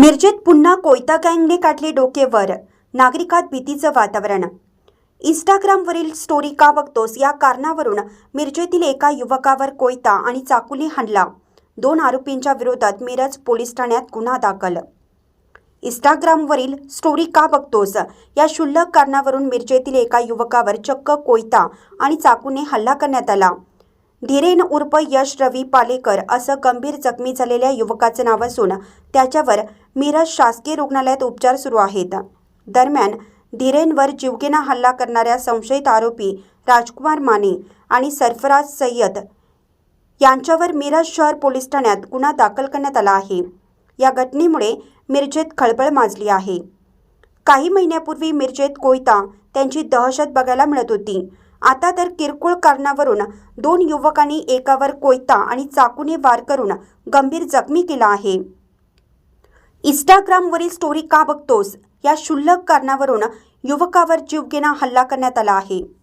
मिरजेत पुन्हा कोयता गँगने काढले डोकेवर. नागरिकात भीतीचं वातावरण. इंस्टाग्रामवरील स्टोरी का बघतोस? या कारणावरून मिरजेतील एका युवकावर कोयता आणि चाकुने हल्ला. दोन आरोपींच्या विरोधात मिरज पोलीस ठाण्यात गुन्हा दाखल. इंस्टाग्रामवरील स्टोरी का बघतोस? या क्षुल्लक कारणावरून मिरजेतील एका युवकावर चक्क कोयता आणि चाकूने हल्ला करण्यात आला. धीरेन उर्फ यश रवी पालेकर असं गंभीर जखमी झालेल्या युवकाचं नाव असून त्याच्यावर मिरज शासकीय रुग्णालयात उपचार सुरू आहेत. दरम्यान धीरेनवर जीवघेणा हल्ला करणाऱ्या संशयित आरोपी राजकुमार माने आणि सरफराज सय्यद यांच्यावर मिरज शहर पोलीस ठाण्यात गुन्हा दाखल करण्यात आला आहे. या घटनेमुळे मिरजेत खळबळ माजली आहे. काही महिन्यापूर्वी मिरजेत कोयता त्यांची दहशत बघायला मिळत होती. आता तर किरकोळ कारणावरून दोन युवकांनी एकावर कोयता आणि चाकूने वार करून गंभीर जखमी केला आहे. इंस्टाग्रामवरील स्टोरी का बघतोस? या क्षुल्लक कारणावरून युवकावर जीवघेणा हल्ला करण्यात आला आहे.